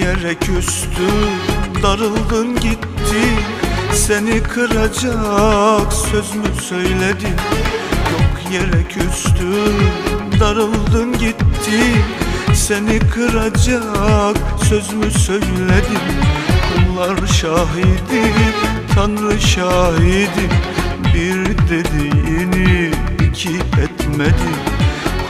yere küstün Darıldın gittin Seni kıracak söz mü söyledin? Yok yere küstün Darıldın gittin Seni kıracak söz mü söyledin? Kullar şahidim Tanrı şahidim Bir dediğini iki etmedin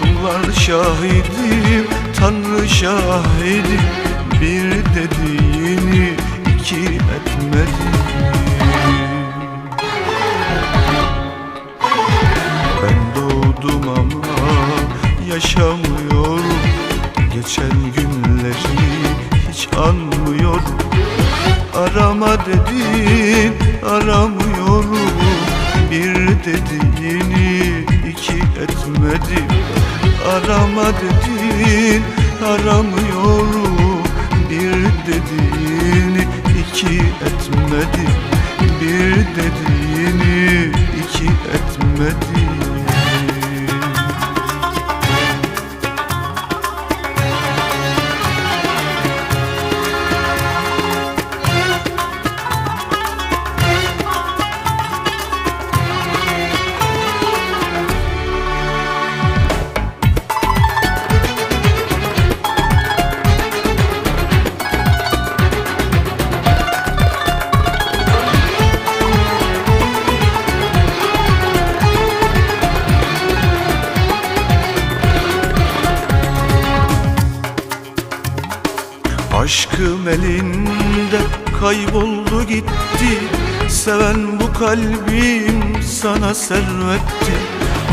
Kullar şahidim Tanrı şahidim Bir dediğini iki etmedin. Ben doğdum ama yaşamıyorum. Geçen günleri hiç anmıyorum. Arama dedin aramıyorum. Bir dediğini iki etmedim Arama dedin dediğini iki etmedim Aşkım elinde kayboldu gitti. Seven bu kalbim sana servetti.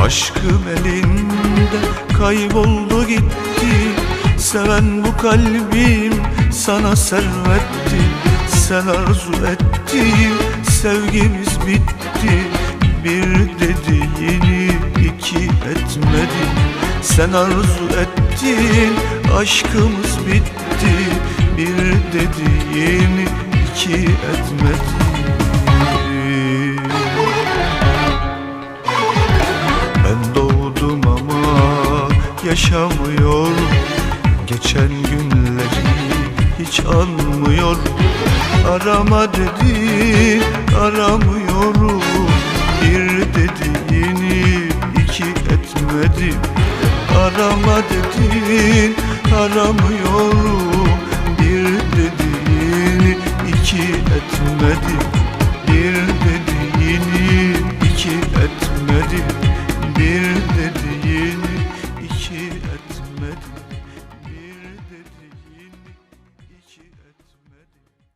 Aşkım elinde kayboldu gitti. Seven bu kalbim sana servetti. Sen arzu ettin sevgimiz bitti. Bir dediğini iki etmedin Sen arzu ettin aşkımız bitti Bir dediğini iki etmedin. Ben doğdum ama yaşamıyorum Geçen günleri hiç anmıyorum Arama dedin aramıyorum. Bir dediğini iki etmedim. Arama dedin aramıyorum etmedim